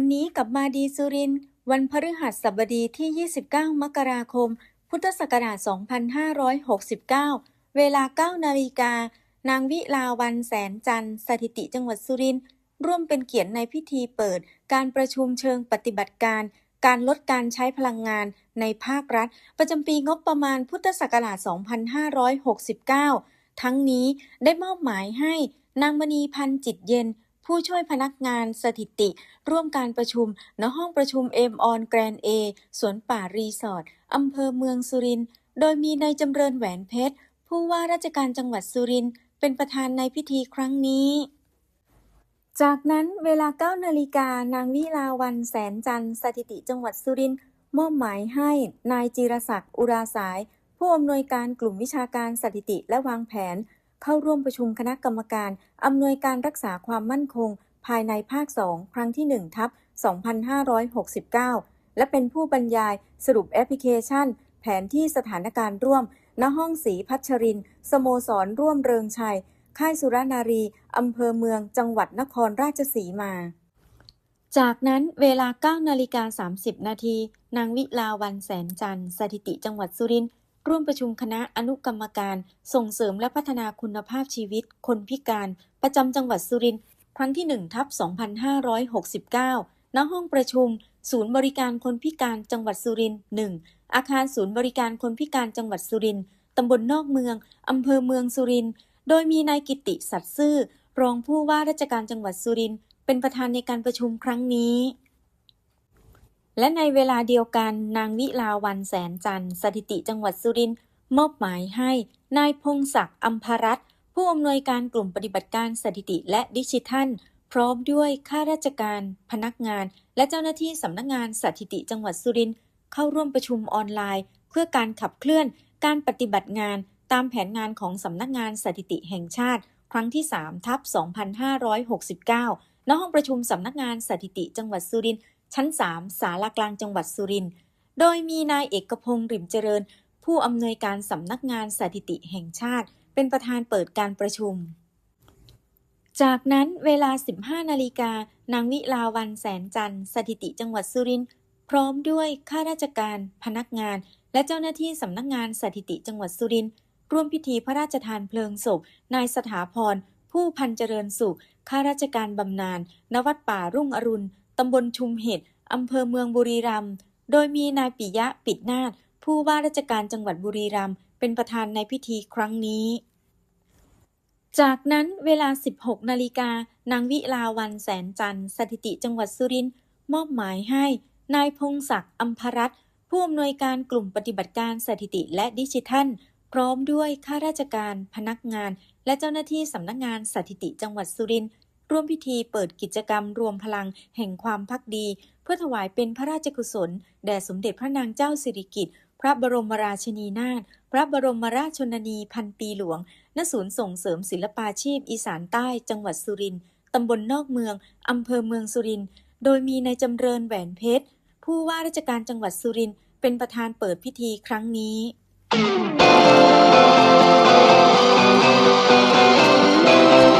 วันนี้กับมาดีสุริน วันพฤหัสบดีที่ 29 มกราคม พุทธศักราช 2569 เวลา 9 นาฬิกา นางวิลาวันแสนจันทร์สถิติจังหวัดสุรินทร์ร่วมเป็นเกียรติในพิธีเปิด การประชุมเชิงปฏิบัติการ การลดการใช้พลังงานในภาครัฐ ประจำปีงบประมาณพุทธศักราช 2569 ทั้งนี้ได้มอบหมายให้นางมณีพันธ์จิตเย็น ผู้ช่วยพนักงานสถิติ ร่วมการประชุม ณ ห้องประชุมเอ็มออนแกรนเอสวนป่ารีสอร์ทอำเภอเมืองสุรินทร์ โดยมีนายจำเริญแหวนเพชร ผู้ว่าราชการจังหวัดสุรินทร์ เป็นประธานในพิธีครั้งนี้ จากนั้นเวลา 9 นาฬิกานางวิลาวันแสนจันทร์สถิติจังหวัดสุรินทร์มอบหมายให้นายจิรศักดิ์อุราสาย ผู้อำนวยการกลุ่มวิชาการสถิติและวางแผน เข้าร่วมประชุมคณะกรรมการ อำนวยการรักษาความมั่นคง ภายในภาค 2 ครั้งที่ 1 ทับ 2569 และเป็นผู้บรรยายสรุปแอปพลิเคชัน แผนที่สถานการณ์ร่วม ณ ห้องศรีพัชริน สโมสรร่วมเริงชัย ค่ายสุรนารี อำเภอเมือง จังหวัดนครราชสีมา จากนั้นเวลา9นาฬิกา30 นาที นางวิลาวันแสนจันทร์สถิติจังหวัดสุรินทร์ ร่วมประชุมคณะอนุกรรมการ ส่งเสริมและพัฒนาคุณภาพชีวิต คนพิการ ประจำจังหวัดสุรินทร์ครั้งที่1ทับ2569 ณ ห้องประชุม ศูนย์บริการคนพิการจังหวัดสุรินทร์1อาคารศูนย์บริการคนพิการจังหวัดสุรินทร์ตำบลนอกเมืองอำเภอเมืองสุรินทร์โดยมีนายกิติสัตย์ซื่อ รองผู้ว่าราชการจังหวัดสุรินทร์เป็นประธานในการประชุมครั้งนี้ และในเวลาเดียวกันนางวิลาวันแสนจันทร์สถิติจังหวัดสุรินทร์มอบหมายให้นายพงศักดิ์อัมภรัตน์ผู้อำนวยการกลุ่มปฏิบัติการสถิติและดิจิทัล พร้อมด้วยข้าราชการ พนักงาน และเจ้าหน้าที่สำนักงานสถิติจังหวัดสุรินทร์เข้าร่วมประชุมออนไลน์ เพื่อการขับเคลื่อนการปฏิบัติงานตามแผนงานของสำนักงานสถิติแห่งชาติ ครั้งที่3ทับ2569 ณ ห้องประชุมสำนักงานสถิติจังหวัดสุรินทร์ ชั้น3ศาลากลางจังหวัดสุรินทร์ โดยมีนายเอกพงษ์ริมเจริญ ผู้อำนวยการสำนักงานสถิติแห่งชาติ เป็นประธานเปิดการประชุม จากนั้นเวลา 15 นาฬิกานางวิลาวันแสนจันทร์สถิติจังหวัดสุรินทร์พร้อมด้วยข้าราชการ พนักงาน และเจ้าหน้าที่สำนักงานสถิติจังหวัดสุรินทร์ร่วมพิธีพระราชทานเพลิงศพ นายสถาพร ผู้พันเจริญสุข ข้าราชการบำนาญณวัดป่ารุ่งอรุณ ตำบลชุมเห็ดอำเภอเมืองบุรีรัมย์ โดยมีนายปิยะปิดนาถผู้ว่าราชการจังหวัดบุรีรัมย์เป็นประธานในพิธีครั้งนี้ จากนั้นเวลา 16 นาฬิกานางวิลาวันแสนจันทร์สถิติจังหวัดสุรินทร์มอบหมายให้นายพงศักดิ์อัมภรัตน์ผู้อำนวยการกลุ่มปฏิบัติการสถิติและดิจิทัล พร้อมด้วยข้าราชการ พนักงาน และเจ้าหน้าที่สำนักงานสถิติจังหวัดสุรินทร์ ร่วมพิธีเปิดกิจกรรมรวมพลังแห่งความพักดี เพื่อถวายเป็นพระราชกุศล แด่สมเด็จพระนางเจ้าสิริกิติ์พระบรมราชินีนาถพระบรมราชชนนีพันปีหลวง ณ ศูนย์ส่งเสริมศิลปาชีพอีสานใต้จังหวัดสุรินทร์ตำบลนอกเมือง อำเภอเมืองสุรินทร์ โดยมีนายจำเริญแหวนเพชร ผู้ว่าราชการจังหวัดสุรินทร์เป็นประธานเปิดพิธีครั้งนี้